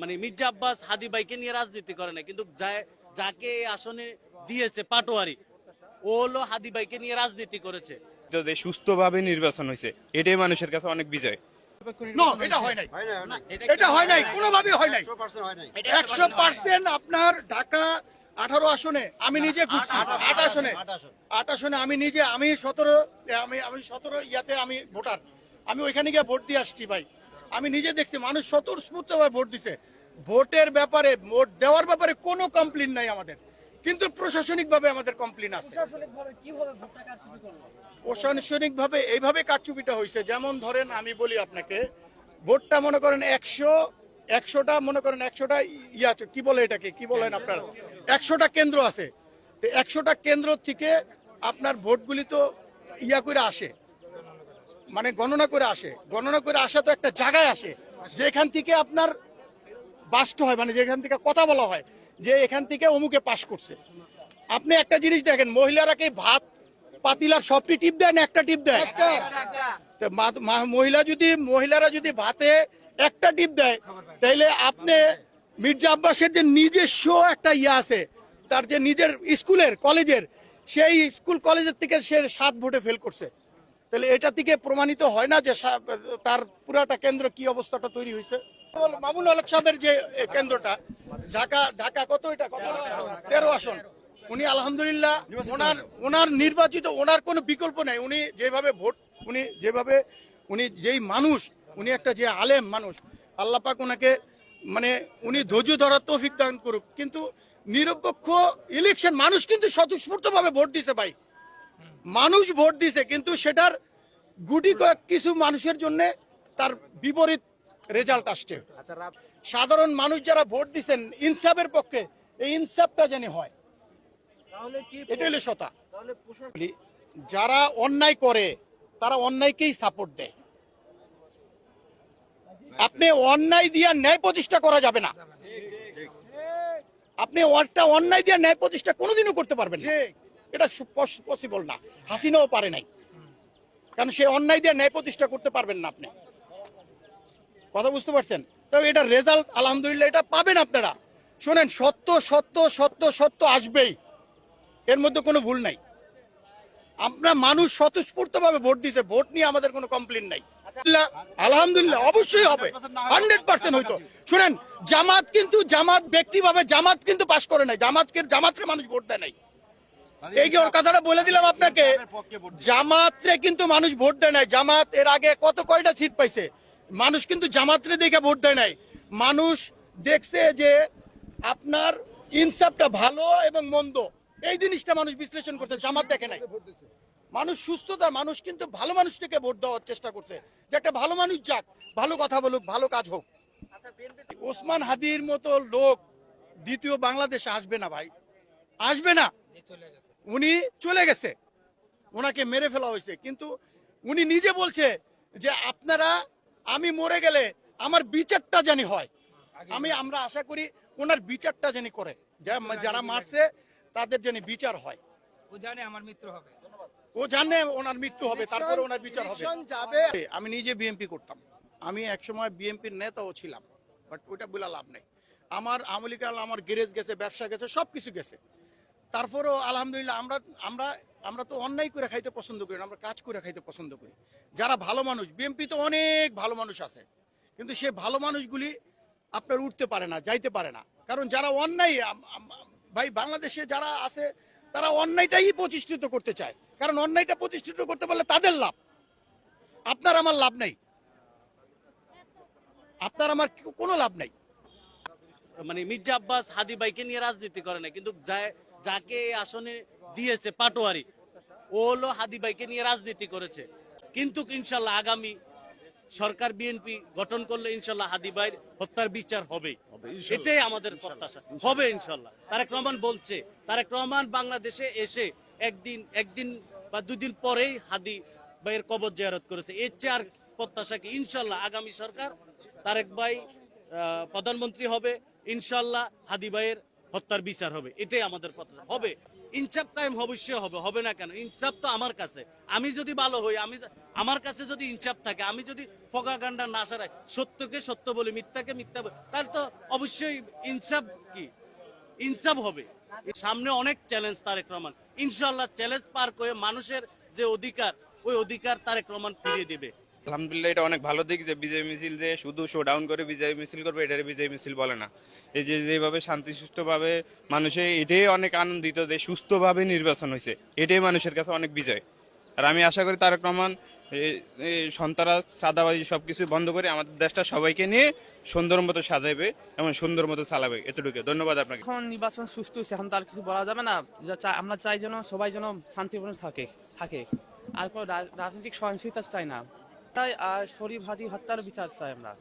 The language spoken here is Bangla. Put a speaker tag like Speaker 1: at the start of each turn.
Speaker 1: মানে মির্জা আব্বাস হাদি ভাইকে নিয়ে রাজনীতি করে না কিন্তু যাকে আসনে দিয়েছে পাটোয়ারি ও হলো হাদি ভাইকে নিয়ে রাজনীতি করেছে।
Speaker 2: সুস্থভাবে নির্বাচন হয়েছে এটাই মানুষের কাছে অনেক বিজয়।
Speaker 3: নো এটা হয় নাই। এটা হয় নাই কোনোভাবে হয় নাই। একশো পার্সেন্ট আপনার ঢাকা আঠারো আসনে আমি নিজে ঘুরছি। আট আসনে আট আসনে। আমি নিজে আমি সতেরো আমি আমি সতেরো ইয়াতে আমি ভোটার। আমি ওইখানে গিয়ে ভোট দিয়ে আসছি ভাই। আমি নিজে দেখছি মানুষ স্বতঃস্ফূর্তভাবে ভোট দিছে। ভোটের ব্যাপারে ভোট দেওয়ার ব্যাপারে কোনো কমপ্লেন নাই আমাদের। কিন্তু প্রশাসনিকভাবে আমাদের কমপ্লেন আছে। প্রশাসনিকভাবে এইভাবে কারচুপিটা হয়েছে যেমন ধরেন আমি বলি আপনাকে ভোটটা মনে করেন একশো একশোটা মনে করেন একশোটা ইয়ে আছে। কি বলে এটাকে? কি বলেন আপনার? একশোটা কেন্দ্র আছে। তো একশোটা কেন্দ্র থেকে আপনার ভোটগুলি তো ইয়া করে আসে। মানে গণনা করে আসে। গণনা করে আসা তো একটা জায়গায় আসে যেখান থেকে আপনার বাস্ট হয় মানে যেখান থেকে কথা বলা হয় যে এখান থেকে অমুকে পাশ করছে। আপনি একটা জিনিস দেখেন মহিলারা কি ভাত পাতিলার সবটি টিপ দেয় না একটা টিপ দেয়? মহিলা যদি মহিলারা যদি ভাতে একটা টিপ দেয় তাইলে আপনি মির্জা আব্বাসের যে নিজস্ব একটা ইয়ে আছে তার যে নিজের স্কুলের কলেজের সেই স্কুল কলেজের থেকে সে সাত ভোটে ফেল করছে। তাহলে এটা থেকে প্রমাণিত হয় না যে তার পুরাটা কেন্দ্র কি অবস্থাটা তৈরি হয়েছে? মামুন আলক সাহেবের যে কেন্দ্রটা, ঢাকা ঢাকা কত এটা? তেরো আসন। উনি আলহামদুলিল্লাহ ওনার ওনার নির্বাচিত, ওনার কোনো বিকল্প নাই। উনি যেভাবে ভোট, উনি যেভাবে, উনি যেই মানুষ, উনি একটা যে আলেম মানুষ, আল্লাহ পাক ওনাকে মানে উনি ধৈর্য ধরার তৌফিক দান করুক। কিন্তু নিরপেক্ষ ইলেকশন মানুষ কিন্তু স্বতঃস্ফূর্তভাবে ভোট দিছে ভাই। মানুষ ভোট দিছে কিন্তু সেটার গুটি কয়েক কিছু মানুষের জন্য তার বিপরীত রেজাল্ট আসছে। সাধারণ মানুষ যারা ভোট দিচ্ছেন ইনসাফের পক্ষে এই ইনসাফটা যেন হয়। এটা হলো সতা। যারা অন্যায় করে তারা অন্যায়কেই সাপোর্ট দেয়। আপনি অন্যায় দিয়ে ন্যায় প্রতিষ্ঠা করা যাবে না। আপনি একটা অন্যায় দিয়ে ন্যায় প্রতিষ্ঠা কোনোদিনও করতে পারবেন না। এটা পসিবল না। হাসিনাও পারে নাই। কারণ সে অন্যায় দিয়ে ন্যায় প্রতিষ্ঠা করতে পারবেন না আপনি। কথা বুঝতে পারছেন? তবে এটা রেজাল্ট আলহামদুলিল্লাহ এটা পাবেন আপনারা। শোনেন সত্য সত্য সত্য সত্য আসবেই। এর মধ্যে কোনো ভুল নাই। আমরা মানুষ স্বতঃস্ফূর্তভাবে ভোট দিছে ভোট নিয়ে আমাদের কোনো কমপ্লেন নাই। আলহামদুলিল্লাহ, অবশ্যই হবে। হান্ড্রেড পার্সেন্ট হইতো। শুনেন জামাত কিন্তু জামাত ব্যক্তিভাবে জামাত কিন্তু পাশ করে নাই। জামাতকে জামাতকে মানুষ ভোট দেয় নাই। এই যে ওর কথাটা বলে দিলাম আপনাকে জামাতরে কিন্তু মানুষ ভোট দেয় নাই। জামাত এর আগে কত কয়টা সিট পাইছে? মানুষ কিন্তু জামাতরে দেখে ভোট দেয় নাই। মানুষ দেখছে যে আপনার ইনসাফটা ভালো এবং মন্দ। এই জিনিসটা মানুষ বিশ্লেষণ করছে জামাত দেখে নাই। মানুষ সুস্থতা মানুষ কিন্তু ভালো মানুষটাকে ভোট দেওয়ার চেষ্টা করছে। যে একটা ভালো মানুষ যাক ভালো কথা বলুক ভালো কাজ হোক। ওসমান হাদির মতো লোক দ্বিতীয় বাংলাদেশে আসবে না ভাই। আসবে না। উনি চলে গেছে। ওনাকে মেরে ফেলা হয়েছে। কিন্তু উনি নিজে বলছে যে আপনারা আমি মরে গেলে আমার বিচারটা জানি হয়। আমি আমরা আশা করি ওনার বিচারটা জানি করে। যারা মারছে তাদের জানি বিচার হয়।
Speaker 4: ও জানে আমার মিত্র হবে।
Speaker 3: ও জানে ওনার মৃত্যু হবে তারপরে ওনার বিচার হবে। যাবে। আমি নিজে বিএমপি করতাম। আমি একসময় বিএমপির নেতাও ছিলাম বাট ওইটা বলে লাভ নেই। আমার আমলিকাল আমার গ্যারেজ গেছে ব্যবসা গেছে সব কিছু গেছে। তারপরেও আলহামদুলিল্লাহ আমরা আমরা আমরা তো অন্যায় করে খাইতে পছন্দ করি না, আমরা কাজ করে খাইতে পছন্দ করি। যারা ভালো মানুষ বিএমপি তো অনেক ভালো মানুষ আছে, কিন্তু সে ভালো মানুষগুলি আপনার উঠতে পারে না, যাইতে পারে না। কারণ যারা অন্যায় ভাই বাংলাদেশে যারা আছে, তারা অন্যায়টাই প্রতিষ্ঠিত করতে চায়। কারণ অন্যায়টা প্রতিষ্ঠিত করতে পারলে তাদের লাভ। আপনার আমার লাভ নেই। আপনার আমার কোনো লাভ নেই।
Speaker 1: মানে মির্জা আব্বাস হাদি ভাইকে নিয়ে রাজনীতি করে না, কিন্তু যা- যাকে আসনে দিয়েছে পাটোয়ারি ও হলো হাদি ভাইকে নিয়ে রাজনীতি করেছে। কিন্তু ইনশাল্লাহ আগামী সরকার বিএনপি গঠন করলে ইনশাল্লাহ হাদি ভাইয়ের হত্যার বিচার হবে। সেটাই আমাদের প্রত্যাশা। হবে ইনশাল্লাহ। তারেক রহমান বলছে তারেক রহমান বাংলাদেশে এসে একদিন একদিন বা দুদিন পরেই হাদি ভাইয়ের কবর জিয়ারত করেছে। এর চেয়ে আর প্রত্যাশা কি? ইনশাল্লাহ আগামী সরকার তারেক ভাই আহ, প্রধানমন্ত্রী হবে। ইনশাল্লাহ হাদি ভাইয়ের হত্যার বিচার হবে, এটাই আমাদের কথা হবে, ইনসাফ কায়েম অবশ্যই হবে হবে না কেন? ইনসাফ তো আমার কাছে। আমি যদি ভালো হই, আমি আমার কাছে যদি ইনসাফ থাকে, আমি যদি ফগাগান্ডা না সারাই, সত্যকে সত্য বলি, মিথ্যাকে মিথ্যা বলি, তাহলে তো অবশ্যই ইনসাফ কি? ইনসাফ হবে। সামনে অনেক চ্যালেঞ্জ তারেক রহমান। ইনশাল্লাহ চ্যালেঞ্জ পার করে মানুষের যে অধিকার, ওই অধিকার তারেক রহমান ফিরিয়ে দিবে।
Speaker 2: আলহামদুলিল্লাহ, এটা অনেক ভালো দিক যে বিজয় মিছিল যে শুধু শো ডাউন করে বিজয় মিছিল করবে, এটার বিজয় মিছিল বলে না। এই যে যেভাবে শান্তি সুষ্ঠুভাবে মানুষে, এটাই অনেক আনন্দিত যে সুস্থভাবে নির্বাচন হয়েছে। এটাই মানুষের কাছে অনেক বিজয়। আর আমি আশা করি তারেক রহমান সন্তারা, সাদাবাজি সবকিছু বন্ধ করে আমাদের দেশটা সবাইকে নিয়ে সুন্দর মতো সাজাবে এবং সুন্দর মতো চালাবে। এতটুকু। ধন্যবাদ আপনাকে।
Speaker 5: এখন নির্বাচন সুস্থ হয়েছে, এখন তার কিছু বলা যাবে না। আমরা চাই যেন সবাই যেন শান্তিপূর্ণ থাকে থাকে। আর কোনো রাজনৈতিক সহিংসতা চাই না। তাই আর শরীফ হাদি হত্যার বিচার চাই আমরা।